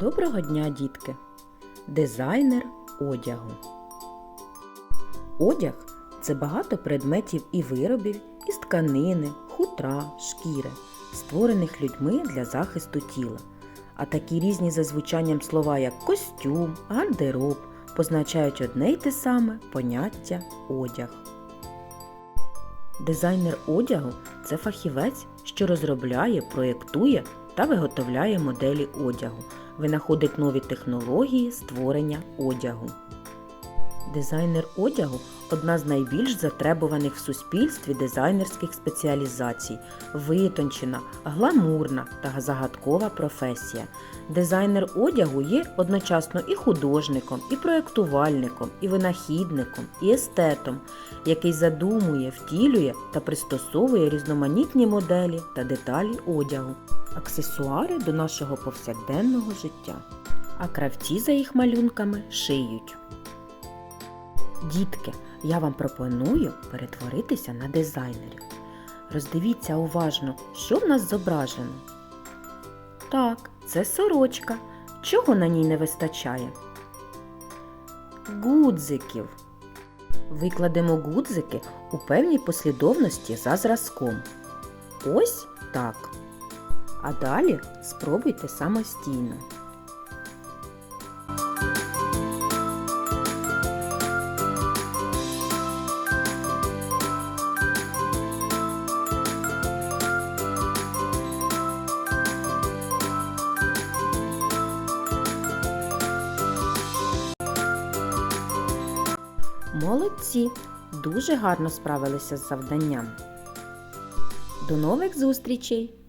Доброго дня, дітки! Дизайнер одягу. Одяг це багато предметів і виробів із тканини, хутра, шкіри, створених людьми для захисту тіла. А такі різні за звучанням слова, як костюм, гардероб, позначають одне й те саме поняття одяг. Дизайнер одягу це фахівець, що розробляє, проєктує та виготовляє моделі одягу, винаходить нові технології створення одягу. Дизайнер одягу одна з найбільш затребуваних в суспільстві дизайнерських спеціалізацій, витончена, гламурна та загадкова професія. Дизайнер одягу є одночасно і художником, і проєктувальником, і винахідником, і естетом, який задумує, втілює та пристосовує різноманітні моделі та деталі одягу, аксесуари до нашого повсякденного життя. А кравці за їх малюнками шиють. Дітки, я вам пропоную перетворитися на дизайнерів. Роздивіться уважно, що в нас зображено. Так, це сорочка. Чого на ній не вистачає? Гудзиків. Викладемо гудзики у певній послідовності за зразком. Ось так. А далі спробуйте самостійно. Молодці! Дуже гарно справилися з завданням. До нових зустрічей!